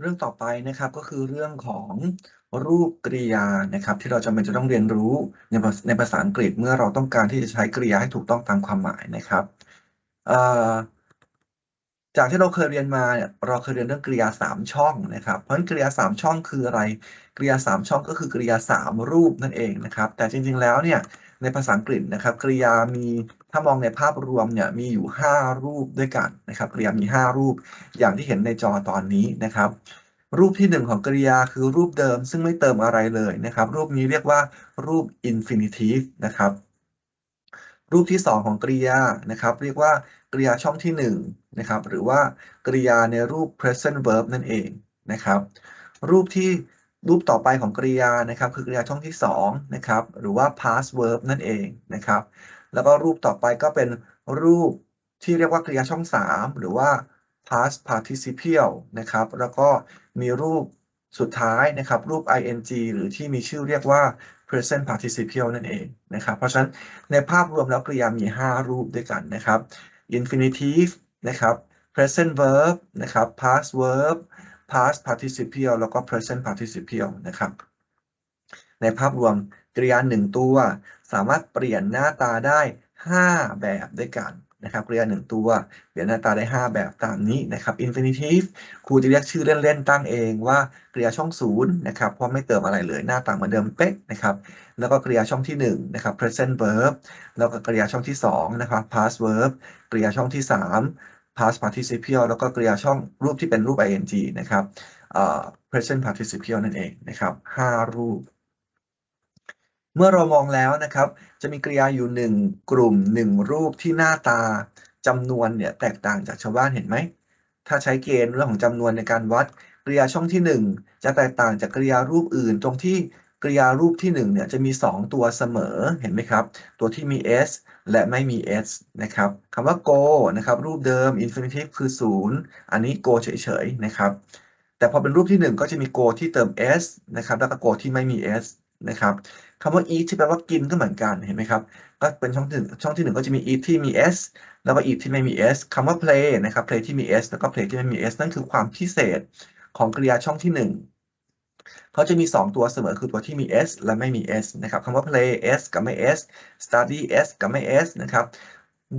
เรื่องต่อไปนะครับก็คือเรื่องของรูปกริยานะครับ ที่เราจำเป็นจะต้องเรียนรู้ในภาในภาษาอังกฤษเมื่อเราต้องการที่จะใช้กริยาให้ถูกต้องตามความหมายนะครับจากที่เราเคยเรียนมาเนี่ยเราเคยเรียนเรื่องกริยาสามช่องนะครับเพราะฉะนั้นกริยาสามช่องคืออะไรกริยาสามช่องก็คือกริยาสามรูปนั่นเองนะครับ แต่จริงๆแล้วเนี่ยในภาษาอังกฤษนะครับกริยามีถ้ามองในภาพรวมเนี่ยมีอยู่ 5 รูปด้วยกันนะครับกริยามี 5 รูปอย่างที่เห็นในจอตอนนี้นะครับ รูปที่ 1 ของกริยาคือรูปเดิม ซึ่งไม่เติมอะไรเลยนะครับ รูปนี้เรียกว่ารูป infinitive นะครับ รูปที่ 2 ของกริยานะครับ เรียกว่ากริยาช่องที่1นะครับหรือว่ากริยาในรูป present verb นั่นเองนะครับ รูปที่รูปต่อไปของกริยานะครับ คือกริยาช่องที่2นะครับหรือว่า past verb นั่นเองนะครับ แล้วก็รูปต่อไปก็เป็นรูปที่เรียกว่ากริยาช่อง 3 หรือว่า past participial นะครับ แล้วก็มีรูปสุดท้ายนะครับ รูป ing หรือที่มีชื่อเรียกว่า present participial นั่นเองนะครับ เพราะฉะนั้นในภาพรวมแล้วกริยามี 5 รูปด้วยกันนะครับ infinitive นะครับ present verb นะครับ past verb past participial แล้วก็ present participial นะครับ ในภาพรวม กริยาหนึ่งตัว สามารถเปลี่ยนหน้าตาได้ 5 แบบด้วยกันนะครับกริยาหนึ่งตัวเปลี่ยนหน้าตาได้ 5 แบบตามนี้นะครับ infinitive ครูจะเรียกชื่อเล่นๆตั้งเองว่ากริยาช่องศูนย์นะครับเพราะไม่เติมอะไรเลยหน้าตาเหมือนเดิมเป๊ะนะครับแล้วก็กริยาช่องที่1นะครับ present verb แล้วก็กริยาช่องที่2นะครับ past verb กริยาช่องที่ 3 past participial แล้วก็กริยาช่องรูปที่เป็นรูป ing นะครับ present participial นั่นเองนะครับ5รูป เมื่อเรามองแล้วนะครับ จะมีกริยาอยู่1กลุ่ม1รูปที่หน้าตาจำนวนเนี่ยแตกต่างจากชาวบ้านเห็นไหม ถ้าใช้เกณฑ์เรื่องของจำนวนในการวัดกริยาช่องที่ 1 จะแตกต่างจากกริยารูปอื่น ตรงที่กริยารูปที่1เนี่ยจะมี 2 ตัวเสมอเห็นไหมครับ ตัวที่มี s และไม่มี s นะครับคำว่า go นะครับรูปเดิม infinitive คือ 0 อันนี้ go เฉยๆนะครับ แต่พอเป็นรูปที่ 1 ก็จะมี go ที่เติม s นะครับแล้วก็ go ที่ไม่มี s นะครับ คำว่า eat ที่แปลว่ากินก็เหมือนกันเห็นไหมครับก็เป็นช่องที่ช่องที่หนึ่งก็จะมี eat ที่มี s แล้วก็ eat ที่ไม่มี s คำว่า play นะครับ play ที่มี s แล้วก็ play ที่ไม่มี s นั่นคือความพิเศษของกริยาช่องที่1เขาจะมี 2 ตัวเสมอคือตัวที่มี s และไม่มี s นะครับคำว่า play s กับไม่ s study s กับไม่ s นะครับ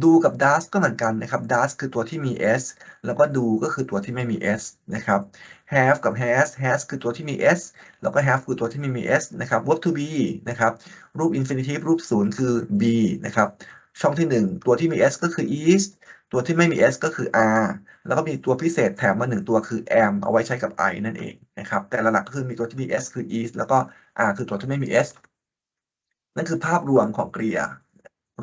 ดูกับ does ก็เหมือนกันนะครับ does คือตัวที่มี s แล้วก็ do ก็คือตัวที่ไม่มี s นะครับ have กับ has has คือตัวที่มี s แล้วก็ have คือตัวที่ไม่มี s นะครับ verb to be นะครับ รูป infinitive รูปศูนย์คือ be นะครับ ช่องที่ 1 ตัวที่มี s ก็คือ is ตัวที่ไม่มี s ก็คือ are แล้วก็มีตัวพิเศษแถมมาหนึ่งตัวคือ am เอาไว้ใช้กับ i นั่นเองนะครับ แต่หลักๆก็คือมีตัวที่มี s คือ is แล้วก็ are คือตัวที่ไม่มี s นั่นคือภาพรวมของกริยา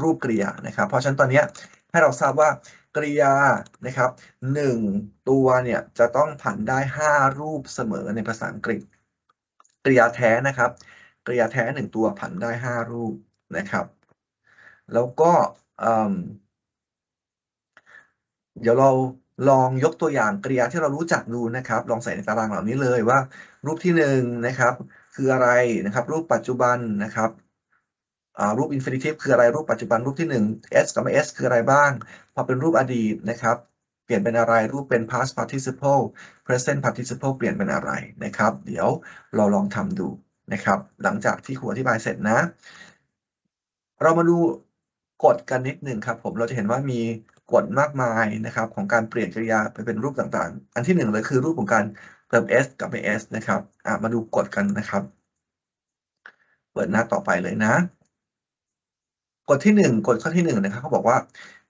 รูปกริยานะครับ เพราะฉะนั้นตอนนี้ให้เราทราบว่ากริยานะครับหนึ่งตัวเนี่ยจะต้องผันได้ 5 รูปเสมอในภาษาอังกฤษ กริยาแท้นะครับ กริยาแท้หนึ่งตัวผันได้ 5 รูปนะครับ แล้วก็เดี๋ยวเราลองยกตัวอย่างกริยาที่เรารู้จักดูนะครับ ลองใส่ในตารางเหล่านี้เลยว่า รูปที่หนึ่งนะครับคืออะไรนะครับ รูปปัจจุบันนะครับ รูป infinitive คืออะไรรูปปัจจุบันรูปที่ 1 s กับไม่ s คืออะไรบ้าง พอเป็นรูปอดีตนะครับเปลี่ยนเป็นอะไรรูปเป็น past participle present participle เปลี่ยนเป็นอะไรนะครับ เดี๋ยวเราลองทำดูนะครับ หลังจากที่ครูอธิบายเสร็จนะ เรามาดูกฎกันนิดหนึ่งครับ ผมเราจะเห็นว่ามีกฎมากมายนะครับ ของการเปลี่ยนกริยาไปเป็นรูปต่างๆ อันที่หนึ่งเลยคือรูปของการเติม s กับไม่ s นะครับมาดูกฎกันนะครับ เปิดหน้าต่อไปเลยนะ กฎที่ 1กฎข้อที่1นะครับเขาบอกว่า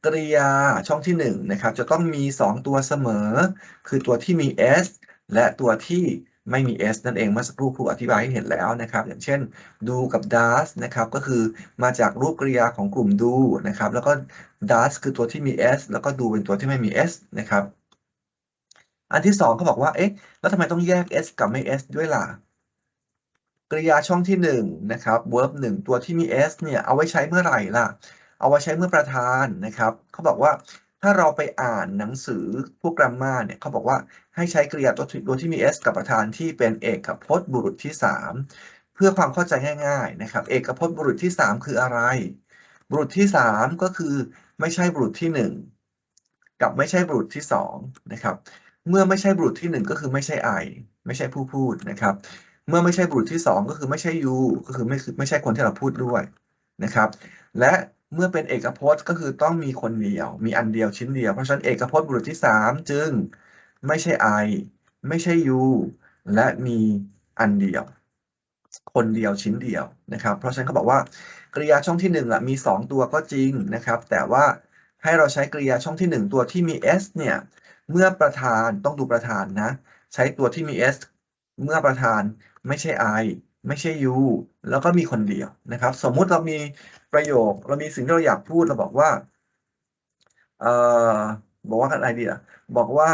กริยาช่องที่1นะครับจะต้องมี 2 ตัวเสมอ คือตัวที่มี s และตัวที่ไม่มี s นั่นเองเมื่อสักครู่ครูอธิบายให้เห็นแล้วนะครับ อย่างเช่น do กับ does นะครับก็คือมาจากรูปกริยาของกลุ่ม do นะครับแล้วก็ does คือตัวที่มี s แล้วก็ do เป็นตัวที่ไม่มี s นะครับอันที่2เขาบอกว่าเอ๊ะแล้วทำไมต้องแยก s กับไม่ s ด้วยล่ะ ริยาช่องที่1นะครับ verb 1 ตัวที่มี s เนี่ยเอาไว้ใช้เมื่อไหร่ล่ะ เอาไว้ใช้เมื่อประธานนะครับเขาบอกว่าถ้าเราไปอ่านหนังสือพวกกราฟมาเนี่ยเขาบอกว่าให้ใช้กริยาตัวตัวที่มี s กับประธานที่เป็นเอกพจน์บุรุษที่ 3 เพื่อความเข้าใจง่ายๆนะครับ เอกพจน์บุรุษที่ 3 คืออะไร บุรุษที่ 3 ก็คือไม่ใช่บุรุษที่ 1 กับไม่ใช่บุรุษที่2นะครับเมื่อไม่ใช่บุรุษที่หนึ่งก็คือไม่ใช่ I ไม่ใช่ผู้พูดนะครับ เมื่อไม่ใช่บุรุษที่สองก็คือไม่ใช่ you ก็คือไม่คือไม่ใช่คนที่เราพูดด้วยนะครับ และเมื่อเป็นเอกพจน์ก็คือต้องมีคนเดียว มีอันเดียวชิ้นเดียว เพราะฉะนั้นเอกพจน์บุรุษที่สามจึงไม่ใช่ I ไม่ใช่ u และมีอันเดียว คนเดียวชิ้นเดียวนะครับ เพราะฉะนั้นเขาบอกว่ากริยาช่องที่หนึ่งอะมีสองตัวก็จริงนะครับ แต่ว่าให้เราใช้กริยาช่องที่หนึ่งตัวที่มี s เนี่ย เมื่อประธานต้องดูประธานนะ ใช้ตัวที่มี s เมื่อประธานไม่ใช่ I ไม่ใช่ you แล้วก็มีคนเดียวนะครับ สมมุติเรามีประโยค เรามีสิ่งที่เราอยากพูดเราบอกว่าเอ่อบอกว่าอะไรดีอะบอกว่า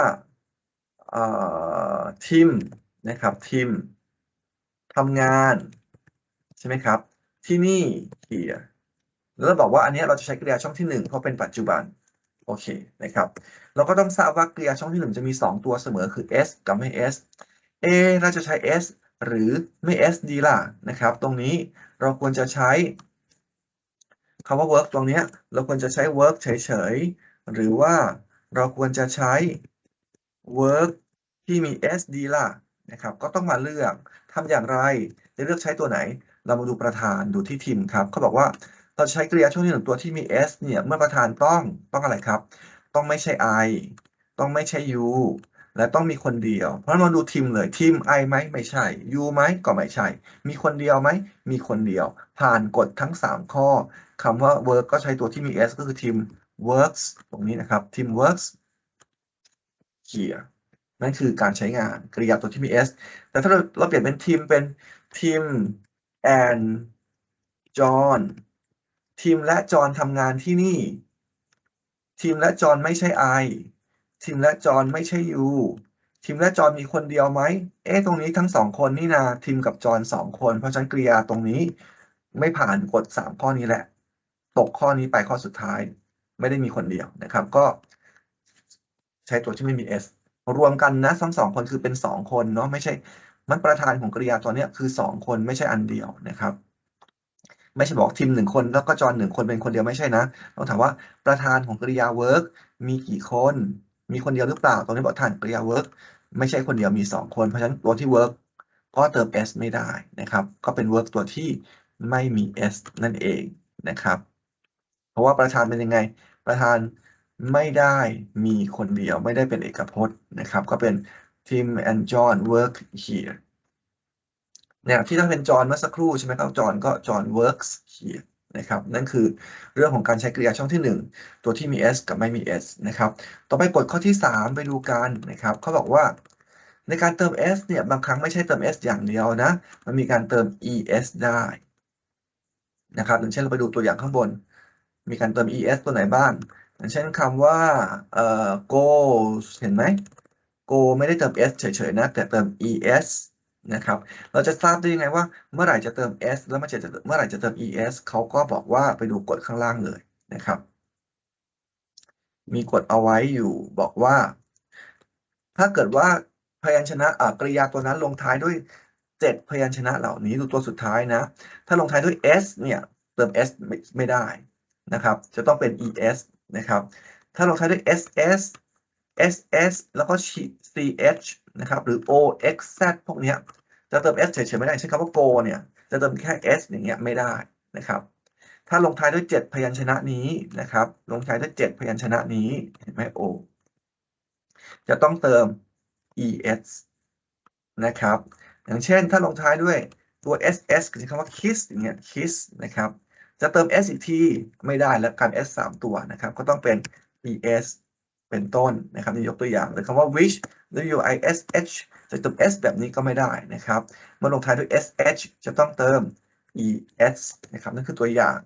เอ่อทีมนะครับทีมทำงานใช่ไหมครับ ที่นี่ here แล้วเราบอกว่าอันนี้เราจะใช้กริยาช่องที่หนึ่งเพราะเป็นปัจจุบัน โอเคนะครับ เราก็ต้องทราบว่ากริยาช่องที่หนึ่งจะมีสองตัวเสมอคือ s กับไม่ s เอเราจะใช้ s หรือไม่ s ดีล่ะนะครับ ตรงนี้เราควรจะใช้คำว่า work ตรงนี้เราควรจะใช้ work เฉยๆ หรือว่าเราควรจะใช้ work ที่มี s ดีล่ะนะครับ ก็ต้องมาเลือกทำอย่างไร จะเลือกใช้ตัวไหน เรามาดูประธานดูที่ทีมครับเขาบอกว่าเราใช้กริยาช่วงที่หนึ่งตัวที่มี s เนี่ย เมื่อประธานต้องต้องอะไรครับ ต้องไม่ใช่ I ต้องไม่ใช่ u และต้องมีคนเดียว เพราะงั้นมาดูทีมเลยทีม I ไหมไม่ใช่ you ไหมก็ไม่ใช่ มีคนเดียวไหมมีคนเดียว ผ่านกฎทั้ง 3 ข้อคำว่า work ก็ใช้ตัวที่มี s ก็คือทีม works ตรงนี้นะครับทีม works here นั่นคือการใช้งานกริยาตัวที่มี s แต่ถ้าเราเราเปลี่ยนเป็นทีมเป็นทีม and John ทีมและจอห์นทำงานที่นี่ ทีมและจอห์นไม่ใช่ I ทีมและจอนไม่ใช่ you ทีมและจอนมีคนเดียวไหม เอ๊ะตรงนี้ทั้งสองคนนี่นาทีมกับจอนสองคน เพราะฉะนั้นกริยาตรงนี้ไม่ผ่านกฎสามข้อนี้แหละ ตกข้อนี้ไปข้อสุดท้าย ไม่ได้มีคนเดียวนะครับ ก็ ใช้ตัวที่ไม่มี s รวมกันนะทั้งสองคนคือเป็นสองคนเนาะไม่ใช่มันประธานของกริยาตัวเนี้ยคือสองคนไม่ใช่อันเดียวนะครับ ไม่ใช่บอกทีมหนึ่งคนแล้วก็จอนหนึ่งคนเป็นคนเดียวไม่ใช่นะต้องถามว่าประธานของกริยา work มีกี่คน มีคนเดียวหรือเปล่าตรงนี้บอกประธานกริยา work ไม่ใช่คนเดียวมีสองคน เพราะฉะนั้นตัวที่ work ก็เติม s ไม่ได้นะครับ ก็เป็น work ตัวที่ไม่มี s นั่นเองนะครับ เพราะว่าประธานเป็นยังไง ประธานไม่ได้มีคนเดียวไม่ได้เป็นเอกพจน์นะครับ ก็เป็น Tim and John work here เนี่ยที่ถ้าเป็นจอห์นเมื่อสักครู่ใช่ไหมครับจอห์นก็จอห์น works here นะครับนั่นคือเรื่องของการใช้กริยาช่องที่ 1 ตัวที่มี s กับไม่มี s นะครับต่อไปกฎข้อที่ 3 ไปดูกันนะครับเขาบอกว่า ในการเติม s เนี่ยบางครั้งไม่ใช่เติม s อย่างเดียวนะมันมีการเติม es ได้นะครับอย่างเช่นเราไปดูตัวอย่างข้างบน มีการเติม es ตัวไหนบ้างอย่างเช่นคำว่าเอ่อ go เห็นไหม go ไม่ได้เติม s เฉยๆนะแต่เติม es นะครับ เราจะทราบได้ยังไงว่าเมื่อไหร่จะเติม s แล้วเมื่อไหร่จะเมื่อไหร่จะเติม es เขาก็บอกว่าไปดูกฎข้างล่างเลยนะครับ มีกฎเอาไว้อยู่บอกว่า ถ้าเกิดว่าพยัญชนะอ่กริยาตัวนั้นลงท้ายด้วยเจ็ดพยัญชนะเหล่านี้ดูตัวสุดท้ายนะ ถ้าลงท้ายด้วย s เนี่ยเติม s ไม่ได้นะครับ จะต้องเป็น es นะครับ ถ้าลงท้ายด้วย ss ss แล้วก็ ch นะครับหรือ oxz พวกนี้จะเติม s เฉยๆไม่ได้ใช้คำว่า go เนี่ยจะเติมแค่ s อย่างเงี้ยไม่ได้นะครับถ้าลงท้ายด้วย 7 พยัญชนะนี้นะครับ ลงท้ายด้วย 7 พยัญชนะนี้เห็นไหม o จะต้องเติม es นะครับ อย่างเช่นถ้าลงท้ายด้วยตัว ss คือคำว่า kiss อย่างเงี้ย kiss นะครับ จะเติม s อีกทีไม่ได้แล้วการ s 3 ตัวนะครับ ก็ต้องเป็น es เป็นต้นนะครับนี่ยกตัวอย่างหรือคำว่า wish w i s h จะเติม s แบบนี้ก็ไม่ได้นะครับเมื่อลงท้ายด้วย sh จะต้องเติม es นะครับนั่นคือตัวอย่าง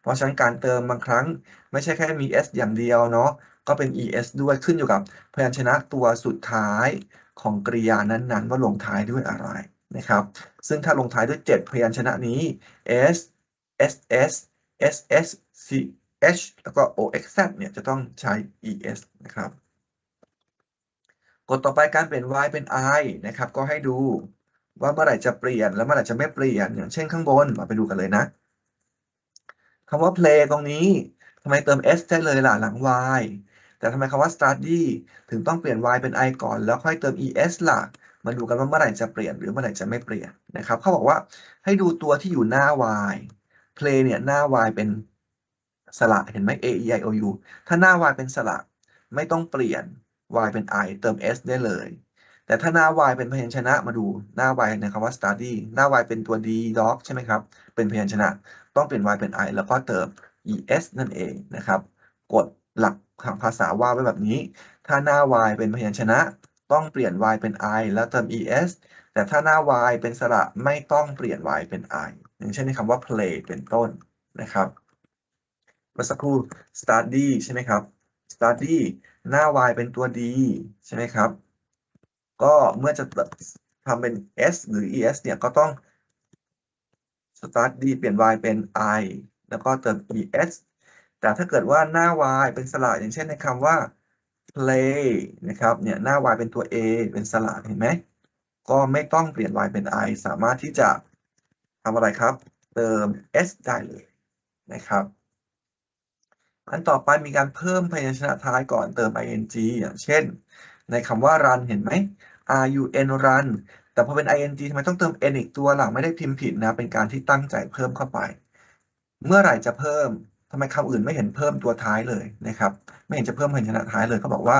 เพราะฉะนั้นการเติมบางครั้งไม่ใช่แค่มี s อย่างเดียวเนาะก็เป็น es ด้วยขึ้นอยู่กับพยัญชนะตัวสุดท้ายของกริยานั้นๆ ว่าลงท้ายด้วยอะไรนะครับ ซึ่งถ้าลงท้ายด้วย 7 พยัญชนะนี้ s ss ss c h แล้วก็ oxz เนี่ยจะต้องใช้ es นะครับกฎต่อไปการเปลี่ยน y เป็น i นะครับ ก็ให้ดูว่าเมื่อไหร่จะเปลี่ยนแล้วเมื่อไหร่จะไม่เปลี่ยน อย่างเช่นข้างบนมาไปดูกันเลยนะคำว่า play ตรงนี้ทำไมเติม s ได้เลยล่ะหลัง y แต่ทำไมคำว่า study ถึงต้องเปลี่ยน y เป็น i ก่อน แล้วค่อยเติม es ล่ะมาดูกันว่าเมื่อไหร่จะเปลี่ยนหรือเมื่อไหร่จะไม่เปลี่ยนนะครับเขาบอกว่าให้ดูตัวที่อยู่หน้า y play เนี่ยหน้า y เป็น สระเห็นไหม a e i o u ถ้าหน้า y เป็นสระไม่ต้องเปลี่ยน y เป็น i เติม s ได้เลย แต่ถ้าหน้า y เป็นพยัญชนะมาดูหน้า y ในคำว่า study หน้า y เป็นตัว d dog ใช่ไหมครับ เป็นพยัญชนะ ต้องเปลี่ยน y เป็น i แล้วก็เติม es นั่นเองนะครับ กฎหลักทางภาษาว่าไว้แบบนี้ ถ้าหน้า y เป็นพยัญชนะ ต้องเปลี่ยน y เป็น i แล้วเติม es แต่ถ้าหน้า y เป็นสระไม่ต้องเปลี่ยน y เป็น i อย่างเช่นในคำว่า play เป็นต้นนะครับ เมื่อสักครู่ study ใช่ไหมครับ study หน้า y เป็นตัว d ใช่ไหมครับ ก็เมื่อจะทำเป็น s หรือ es เนี่ยก็ต้อง study เปลี่ยน y เป็น i แล้วก็เติม es แต่ถ้าเกิดว่าหน้า y เป็นสระอย่างเช่นในคำว่า play นะครับเนี่ยหน้า y เป็นตัว a เป็นสระเห็นไหมก็ไม่ต้องเปลี่ยน y เป็น i สามารถที่จะทำอะไรครับ เติม s ได้เลยนะครับ อันต่อไปมีการเพิ่มพยัญชนะท้ายก่อนเติม ing อย่างเช่น ในคำว่า run เห็นไหม run run แต่พอเป็น ing ทำไมต้องเติม n อีกตัวหลังไม่ได้พิมพ์ผิดนะ เป็นการที่ตั้งใจเพิ่มเข้าไป เมื่อไหร่จะเพิ่มทำไมคำอื่นไม่เห็นเพิ่มตัวท้ายเลยนะครับ ไม่เห็นจะเพิ่มพยัญชนะท้ายเลยเขาบอกว่า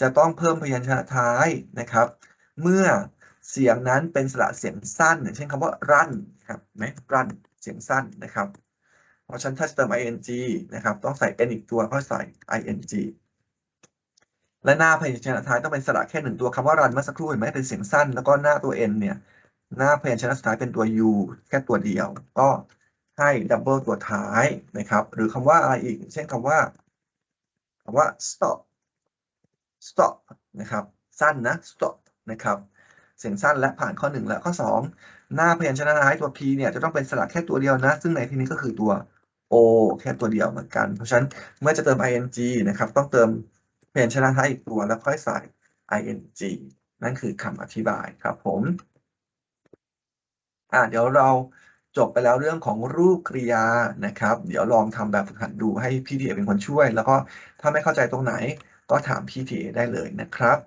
จะต้องเพิ่มพยัญชนะท้ายนะครับ เมื่อเสียงนั้นเป็นสระเสียงสั้นอย่างเช่นคำว่า run ครับไหม run เสียงสั้นนะครับ ราะฉะนั้นถ้าจะเติม ing นะครับ ต้องใส่ n อีกตัวก็ใส่ ing และหน้าพยัญชนะท้ายต้องเป็นสระแค่หนึ่งตัวคำว่า run เมื่อสักครู่เห็นไหมเป็นเสียงสั้น แล้วก็หน้าตัว n เนี่ย หน้าพยัญชนะสุดท้ายเป็นตัว u แค่ตัวเดียว ก็ให้ดับเบิลตัวท้ายนะครับ หรือคำว่าอะไรอีก เช่นคำว่าคำว่า stop stop นะครับ สั้นนะ stop นะครับ เสียงสั้นและผ่านข้อ 1 และข้อ 2 หน้าพยัญชนะท้ายตัว p เนี่ยจะต้องเป็นสระแค่ตัวเดียวนะ ซึ่งในที่นี้ก็คือตัว o แค่ตัวเดียวเหมือนกัน เพราะฉะนั้นเมื่อจะเติม ing นะครับ ต้องเติมพยัญชนะท้ายอีกตัวแล้วค่อยใส่ ing นั่นคือคำอธิบายครับผมอ่าเดี๋ยวเราจบไปแล้วเรื่องของรูปกริยานะครับ เดี๋ยวลองทำแบบฝึกหัดดูให้พี่ทีเอเป็นคนช่วย แล้วก็ถ้าไม่เข้าใจตรงไหนก็ถามพี่ทีเอได้เลยนะครับ